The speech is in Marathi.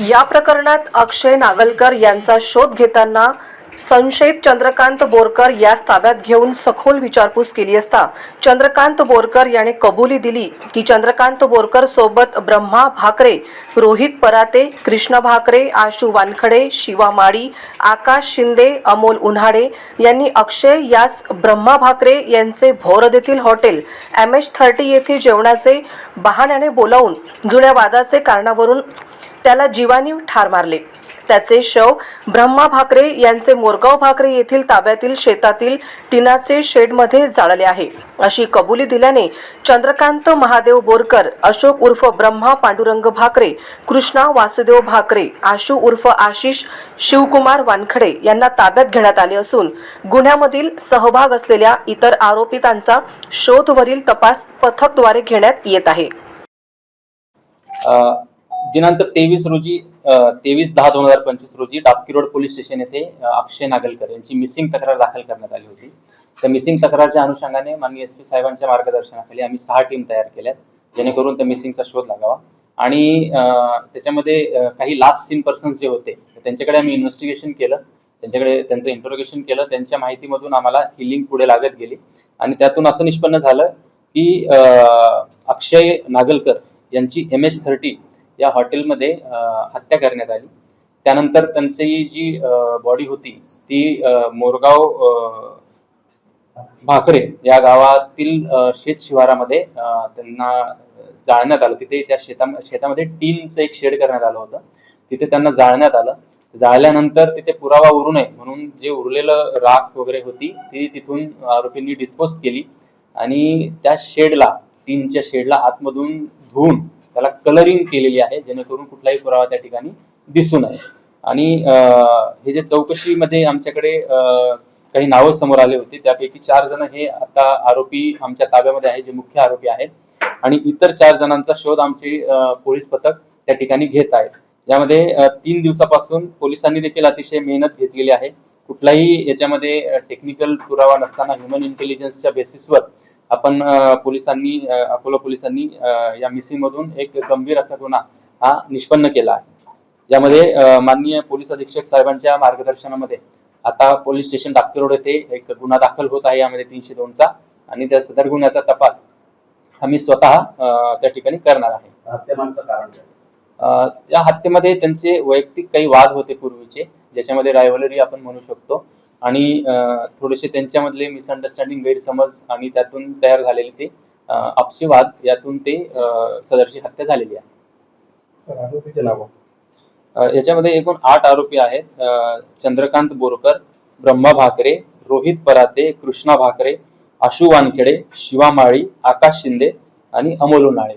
या प्रकरणात अक्षय नागलकर यांचा शोध घेताना संशयित चंद्रकांत बोरकर यास ताब्यात घेऊन सखोल विचारपूस केली असता चंद्रकांत बोरकर याने कबुली दिली की चंद्रकांत बोरकर सोबत ब्रह्मा भाकरे रोहित पराते कृष्ण भाकरे आशू वानखडे शिवा माळी आकाश शिंदे अमोल उन्हाडे यांनी अक्षय यास ब्रह्मा भाकरे यांचे भोरदेतील हॉटेल एम एच थर्टी येथे जेवणाचे बहाण्याने बोलावून जुन्या वादाचे कारणावरून त्याला जीवानी ठार मारले. त्याचे शव ब्रह्मा भाकरे यांचे मोरगाव भाकरे येथील ताब्यातील शेतातील टिनाचे शेडमध्ये जाळले आहे. अशी कबुली दिल्याने चंद्रकांत महादेव बोरकर अशोक उर्फ ब्रह्मा पांडुरंग भाकरे कृष्णा वासुदेव भाकरे आशू उर्फ आशिष शिवकुमार वानखडे यांना ताब्यात घेण्यात आले असून गुन्ह्यामधील सहभाग असलेल्या इतर आरोपितांचा शोधवरील तपास पथकद्वारे घेण्यात येत आहे. दिनांक तेवीस रोजी तेवीस दहा दोन हजार पंचवीस रोजी डापकी रोड पोलीस स्टेशन येथे अक्षय नागलकर यांची मिसिंग तक्रार दाखल करण्यात आली होती. त्या मिसिंग तक्रारच्या अनुषंगाने माननीय एस पी साहेबांच्या मार्गदर्शनाखाली आम्ही सहा टीम तयार केल्यात जेणेकरून त्या मिसिंगचा शोध लागावा. आणि त्याच्यामध्ये काही लास्ट सीन पर्सन्स जे होते त्यांच्याकडे आम्ही इन्व्हेस्टिगेशन केलं त्यांच्याकडे त्यांचं इंट्रोगेशन केलं त्यांच्या माहितीमधून आम्हाला ही लिंक पुढे लागत गेली. आणि त्यातून असं निष्पन्न झालं की अक्षय नागलकर यांची एम एच थर्टी या हॉटेलमध्ये हत्या करण्यात आली. त्यानंतर त्यांची जी बॉडी होती ती मोरगाव भाकरे या गावातील शेत शिवारामध्ये त्यांना जाळण्यात आलं. तिथे त्या शेता शेतामध्ये टीनचं एक शेड करण्यात आलं होतं. तिथे त्यांना जाळण्यात आलं. जाळल्यानंतर तिथे पुरावा उरू नये म्हणून जे उरलेलं राख वगैरे होती ती तिथून आरोपींनी डिस्पोज केली आणि त्या शेडला टीनच्या शेडला आतमधून धुवून त्याला कलरिंग केलेली आहे जेणेकरून कुठलाही पुरावा त्या ठिकाणी दिसू नये. आणि अं, हे जे चौकशीमध्ये आमच्याकडे अं, काही नावं समोर आले होते त्यापैकी चार जण हे आता आरोपी आमच्या ताब्यामध्ये आहे जे मुख्य आरोपी आहेत. आणि इतर चार जणांचा शोध आमचे पोलीस पथक त्या ठिकाणी घेत आहेत. यामध्ये तीन दिवसापासून पोलिसांनी देखील अतिशय मेहनत घेतलेली आहे. कुठलाही याच्यामध्ये टेक्निकल पुरावा नसताना ह्युमन इंटेलिजन्सच्या बेसिसवर आपण पोलिसांनी अकोला पोलिसांनी या मिसिंग मधून एक गंभीर असा गुन्हा हा निष्पन्न केला आहे. यामध्ये माननीय पोलीस अधीक्षक साहेबांच्या मार्गदर्शनामध्ये आता पोलीस स्टेशन डाबके रोड येथे एक गुन्हा दाखल होत आहे. यामध्ये तीनशे दोनचा आणि त्या सदर गुन्ह्याचा तपास आम्ही स्वतः त्या ठिकाणी करणार आहे. कारण या हत्येमध्ये त्यांचे वैयक्तिक काही वाद होते पूर्वीचे ज्याच्यामध्ये रायव्हलरी आपण म्हणू शकतो. आणि थोडेसे त्यांच्यामधले मिसअंडरस्टँडिंग गैरसमज आणि त्यातून तयार झालेले ते अं, आपसी वाद यातून ते सदरची हत्या झालेली आहे. याच्यामध्ये एकूण आठ आरोपी आहेत. चंद्रकांत बोरकर ब्रह्मा भाकरे रोहित पराते कृष्णा भाकरे आशू वानखेडे शिवा माळी आकाश शिंदे आणि अमोल उन्हाळे.